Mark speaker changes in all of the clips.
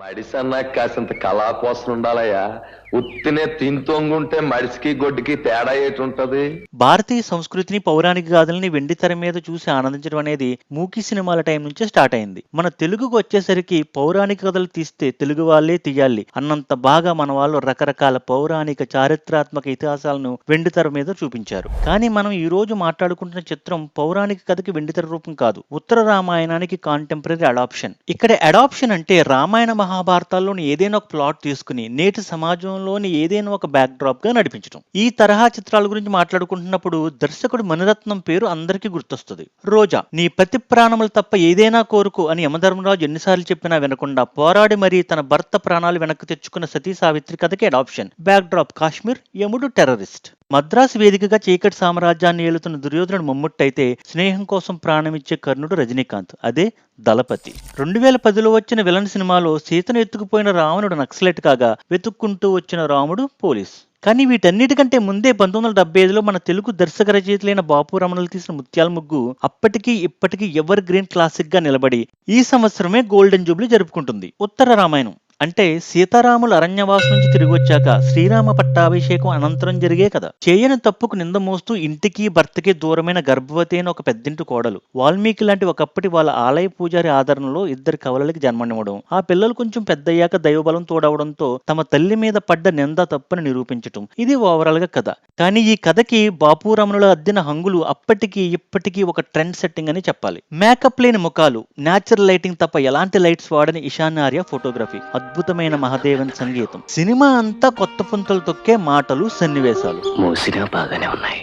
Speaker 1: మడిసన్నా కాసింత కళాకోసం ఉండాలయ్యా. ఉత్తినే తింతొంగుంటే మడిసికి గొడ్డుకి తేడా ఏటి ఉంటది
Speaker 2: భారతీయ సంస్కృతిని పౌరాణిక గాథల్ని వెండి తెర మీద చూసి ఆనందించడం అనేది మూకీ సినిమాల టైం నుంచే స్టార్ట్ అయింది. మన తెలుగుకు వచ్చేసరికి పౌరాణిక కథలు తీస్తే తెలుగు వాళ్ళే తీయాలి. అన్నంత బాగా మన వాళ్ళు రకరకాల పౌరాణిక చారిత్రాత్మక ఇతిహాసాలను వెండి తెర మీద చూపించారు. కానీ మనం ఈ రోజు మాట్లాడుకుంటున్న చిత్రం పౌరాణిక కథకి వెండి తెర రూపం కాదు. ఉత్తర రామాయణానికి కాంటెంపరీ అడాప్షన్ ఇక్కడ అడాప్షన్ అంటే రామాయణ మహాభారతాల్లోని ఏదైనా ఒక ప్లాట్ తీసుకుని నేటి సమాజంలోని ఏదైనా ఒక బ్యాక్ డ్రాప్గా నడిపించడం ఈ తరహా చిత్రాల గురించి మాట్లాడుకుంటున్నప్పుడు దర్శకుడు మణిరత్నం పేరు అందరికీ గుర్తొస్తుంది. రోజా నీ ప్రతి ప్రాణములు తప్ప ఏదైనా కోరుకు అని యమధర్మరాజు ఎన్నిసార్లు చెప్పినా వినకుండా పోరాడి మరీ తన భర్త ప్రాణాలు వెనక్కి తెచ్చుకున్న సతీ సావిత్రి కథకి అడాప్షన్ బ్యాక్ డ్రాప్ కాశ్మీర్ యముడు టెర్రరిస్ట్ మద్రాసు వేదికగా చీకటి సామ్రాజ్యాన్ని ఏలుతున్న దుర్యోధనుడు మమ్ముట్టయితే స్నేహం కోసం ప్రాణమిచ్చే కర్ణుడు రజనీకాంత్ అదే దళపతి. రెండు వేల పదిలో వచ్చిన విలన్ సినిమాలో సీతను ఎత్తుకుపోయిన రావణుడు నక్సలెట్ కాగా వెతుక్కుంటూ వచ్చిన రాముడు పోలీస్. కానీ వీటన్నిటికంటే ముందే పంతొమ్మిది వందల డెబ్బై ఐదులో మన తెలుగు దర్శక రచయితలైన బాపు రమణలు తీసిన ముత్యాల ముగ్గు అప్పటికీ ఇప్పటికీ ఎవర్ గ్రీన్ క్లాసిక్గా నిలబడి ఈ సంవత్సరమే గోల్డెన్ జూబ్లీ జరుపుకుంటుంది. ఉత్తర రామాయణం. అంటే సీతారాములు అరణ్యవాసం నుంచి తిరిగి వచ్చాక శ్రీరామ పట్టాభిషేకం అనంతరం జరిగే కదా. చేయని తప్పుకు నింద మోస్తూ ఇంటికి భర్తకి దూరమైన గర్భవతి అయిన ఒక పెద్దింటి కోడలు. వాల్మీకి లాంటి ఒకప్పటి వాళ్ళ ఆలయ పూజారి ఆదరణలో ఇద్దరు కవలలకి జన్మనివ్వడం. ఆ పిల్లలు కొంచెం పెద్దయ్యాక దైవబలం తోడవడంతో తమ తల్లి మీద పడ్డ నింద తప్పని నిరూపించటం. ఇది ఓవరాల్గా కథ. కానీ ఈ కథకి బాపురమణుల అద్దిన హంగులు అప్పటికి ఇప్పటికీ ఒక ట్రెండ్ సెట్టింగ్ అని చెప్పాలి. మేకప్ లేని ముఖాలు న్యాచురల్ లైటింగ్ తప్ప ఎలాంటి లైట్స్ వాడని ఇషాన్ ఆర్య ఫోటోగ్రఫీ అద్భుతమైన మహాదేవన్ సంగీతం. సినిమా అంతా కొత్త పుంతలు తొక్కే మాటలు సన్నివేశాలు.
Speaker 3: మూసినా బాగానే ఉన్నాయి.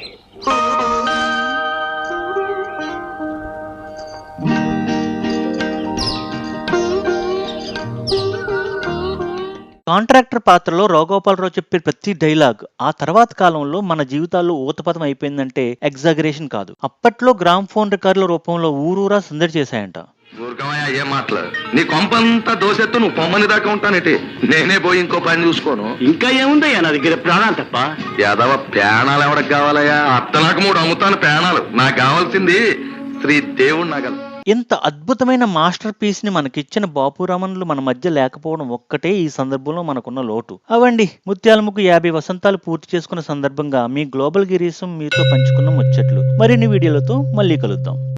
Speaker 2: కాంట్రాక్టర్ పాత్రలో రాఘోపాలరావు చెప్పే ప్రతి డైలాగ్ ఆ తర్వాత కాలంలో మన జీవితాల్లో ఊతపదం అయిపోయిందంటే ఎగ్జాగరేషన్ కాదు. అప్పట్లో గ్రామ్ ఫోన్ రికార్డుల రూపంలో ఊరూరా సందడి చేశాయంట.
Speaker 1: ఊరుకమయ్యా ఏం మాటలు నీ కొంపంతా దోసెత్తు నువ్వు పొమ్మని దాకా ఉంటానేటి. నేనే పోయి ఇంకో పని చూసుకోను.
Speaker 3: ఇంకా ఏముందయ్యా నా దగ్గర ప్రాణాలు తప్ప?
Speaker 1: యాదవ పేణాలు ఎవరికి కావాలయ్యా? అత్తనాకు మూడు అమ్ముతాను పేణాలు నాకు కావాల్సింది శ్రీ దేవుడు నగలు
Speaker 2: ఇంత అద్భుతమైన మాస్టర్ పీస్ని మనకిచ్చిన బాపురామన్లు మన మధ్య లేకపోవడం ఒక్కటే ఈ సందర్భంలో మనకున్న లోటు. అవండి ముత్యాలముకు యాభై వసంతాలు పూర్తి చేసుకున్న సందర్భంగా మీ గ్లోబల్ గిరీసం మీతో పంచుకున్న ముచ్చట్లు. మరిన్ని వీడియోలతో మళ్ళీ కలుద్దాం.